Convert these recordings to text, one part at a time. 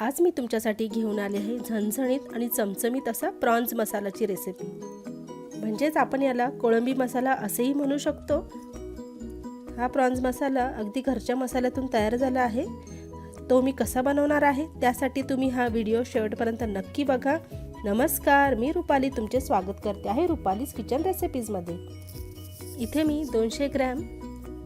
आज मी तुमच्यासाठी घेऊन आले आहे झणझणीत आणि चमचमीत असा प्रॉन्ज मसालाची रेसिपी म्हणजेच आपण याला कोळंबी मसाला असेही म्हणू शकतो. हा प्रॉन्ज मसाला अगदी घरच्या मसाल्यातून तयार झाला आहे. तो मी कसा बनवणार आहे त्यासाठी तुम्ही हा व्हिडिओ शेवटपर्यंत नक्की बघा. नमस्कार मी रुपाली तुमचे स्वागत करते आहे रुपालीज किचन रेसिपीजमध्ये इथे मी दोनशे ग्रॅम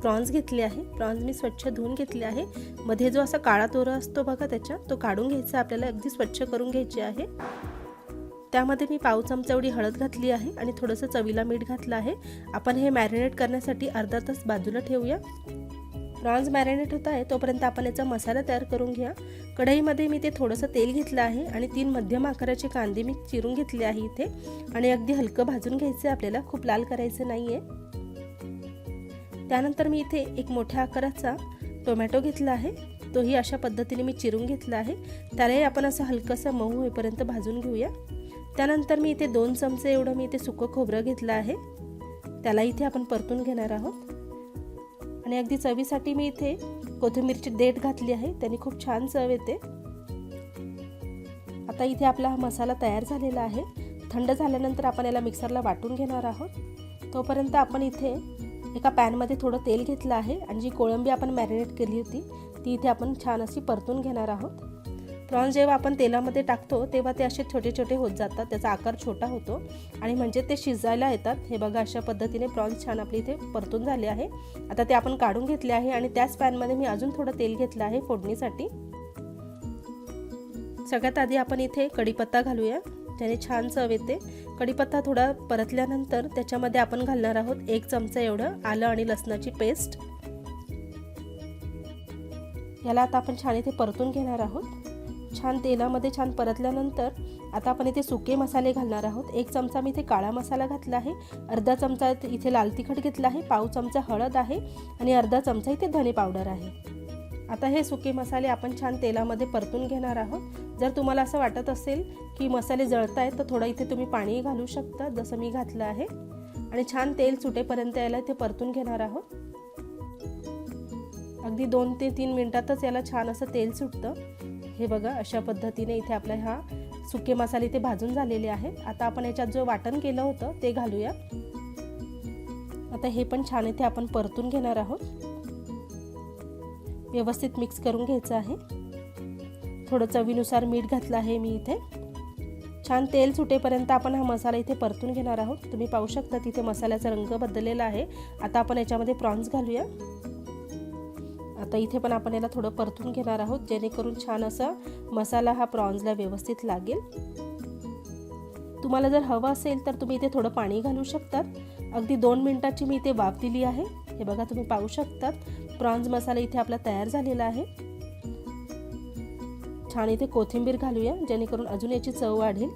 प्रॉन्स घेतले आहे. प्रॉन्स मी स्वच्छ धुवून घेतले आहे. मध्ये जो असा काळा तोरा असतो बघा त्याच्या तो काढून घ्यायचा आपल्याला अगदी स्वच्छ करून घ्यायचे आहे. त्यामध्ये मी पाव चमचा एवढी हळद घातली आहे आणि थोडंसं चवीला मीठ घातलं आहे. आपण हे मॅरिनेट करण्यासाठी अर्धा तास बाजूला ठेवूया. प्रॉन्स मॅरिनेट होत आहे तोपर्यंत आपण याचा मसाला तयार करून घ्या. कढईमध्ये मी ते थोडंसं तेल घेतलं आहे आणि तीन मध्यम आकाराचे कांदे मी चिरून घेतले आहे इथे. आणि अगदी हलकं भाजून घ्यायचं आहे आपल्याला खूप लाल करायचं नाही आहे त्यानंतर मी इथे एक मोठ्या आकाराचा टोमॅटो घेतला आहे. तोही अशा पद्धतीने मी चिरून घेतला आहे. त्यालाही आपण असं हलकंसं मऊ होईपर्यंत भाजून घेऊया. त्यानंतर मी इथे दोन चमचे एवढं मी इथे सुकं खोबरं घेतलं आहे. त्याला इथे आपण परतून घेणार आहोत. आणि अगदी चवीसाठी मी इथे कोथिंबीरची देठ घातली आहे. त्याने खूप छान चव येते. आता इथे आपला हा मसाला तयार झालेला आहे. थंड झाल्यानंतर आपण याला मिक्सरला वाटून घेणार आहोत. तोपर्यंत आपण इथे एका पॅनमध्ये थोडं तेल घेतलं आहे आणि जी कोळंबी आपण मॅरिनेट केली होती ती इथे आपण छान अशी परतून घेणार आहोत. प्रॉन्स जेव्हा आपण तेलामध्ये टाकतो तेव्हा ते असे छोटे छोटे होत जातात त्याचा आकार छोटा होतो आणि म्हणजे ते शिजायला येतात. हे बघा अशा पद्धतीने प्रॉन्स छान आपले इथे परतून झाले आहे. आता ते आपण काढून घेतले आहे आणि त्याच पॅनमध्ये मी अजून थोडं तेल घेतलं आहे फोडणीसाठी. सगळ्यात आधी आपण इथे कढीपत्ता घालूया. त्याने छान चव येते. कढीपत्ता थोडा परतल्यानंतर त्याच्यामध्ये आपण घालणार आहोत एक चमचा एवढं आलं आणि लसणाची पेस्ट. याला आता आपण छान इथे परतून घेणार आहोत. छान तेलामध्ये छान परतल्यानंतर आता आपण इथे सुके मसाले घालणार आहोत. एक चमचा मी इथे काळा मसाला घातला आहे. अर्धा चमचा इथे लाल तिखट घेतला आहे. पाव चमचा हळद आहे. आणि अर्धा चमचा इथे धने पावडर आहे. आता हे सुके मसाले आपण छान तेलामध्ये परतून घेणार आहोत. जर तुम्हाला असं वाटत असेल की मसाले जळत आहेत तर थोडं इथे तुम्ही पाणी घालू शकता जसं मी घातलं आहे. आणि छान तेल सुटेपर्यंत याला इथे परतून घेणार आहोत. अगदी दोन ते तीन मिनटातच याला छान असं तेल सुटतं. हे बघा अशा पद्धतीने इथे आपला हा सुके मसाले इथे भाजून झालेले आहेत. आता आपण याच्यात जो वाटण केलं होतं ते घालूया. आता हे पण छान इथे आपण परतून घेणार आहोत. व्यवस्थित मिक्स करून घ्यायचं आहे. थोडं चवीनुसार मीठ घातलं आहे मी इथे. छान तेल सुटेपर्यंत आपण हा मसाला इथे परतून घेणार आहोत. तुम्ही पाहू शकता तिथे मसाल्याचा रंग बदललेला आहे. आता आपण याच्यामध्ये प्रॉन्स घालूया. आता इथे पण आपण याला थोडं परतून घेणार आहोत जेणेकरून छान असा मसाला हा प्रॉन्सला व्यवस्थित लागेल. तुम्हाला जर हवं असेल तर तुम्ही इथे थोडं पाणी घालू शकतात. अगदी दोन मिनटाची मी इथे वाफ दिली आहे. हे बघा तुम्ही पाहू शकतात. प्रॉन्स मसाला इथे आपला तयार झालेला आहे. छान इथे कोथिंबीर घालूया जेणेकरून अजून याची चव वाढेल.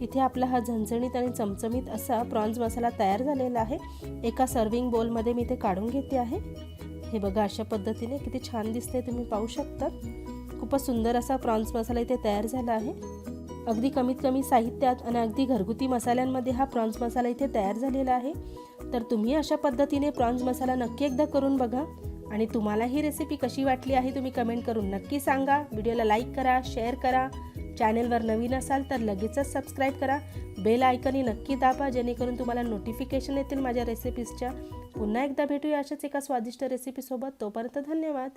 इथे आपला हा झणझणीत आणि चमचमीत असा प्रॉन्स मसाला तयार झालेला आहे. एका सर्विंग बोलमध्ये मी ते काढून घेते आहे. हे बघा अशा पद्धतीने किती छान दिसते तुम्ही पाहू शकता. खूपच सुंदर असा प्रॉन्स मसाला इथे तयार झाला आहे. अगदी कमीत कमी साहित्यात आणि अगदी घरगुती मसाल्यांमध्ये हा प्रॉन्स मसाला इथे तयार झालेला आहे. तर तुम्ही अशा पद्धतीने प्रॉन्स मसाला नक्की एकदा करून बघा. आणि तुम्हाला ही रेसिपी कशी वाटली आहे तुम्ही कमेंट करून नक्की सांगा. व्हिडिओला लाईक करा शेअर करा. चॅनेलवर नवीन असाल तर लगेचच सबस्क्राईब करा. बेल आयकनही नक्की दाबा जेणेकरून तुम्हाला नोटिफिकेशन येतील माझ्या रेसिपीजच्या पुन्हा एकदा भेटूया अशाच एका स्वादिष्ट रेसिपीसोबत तोपर्यंत धन्यवाद.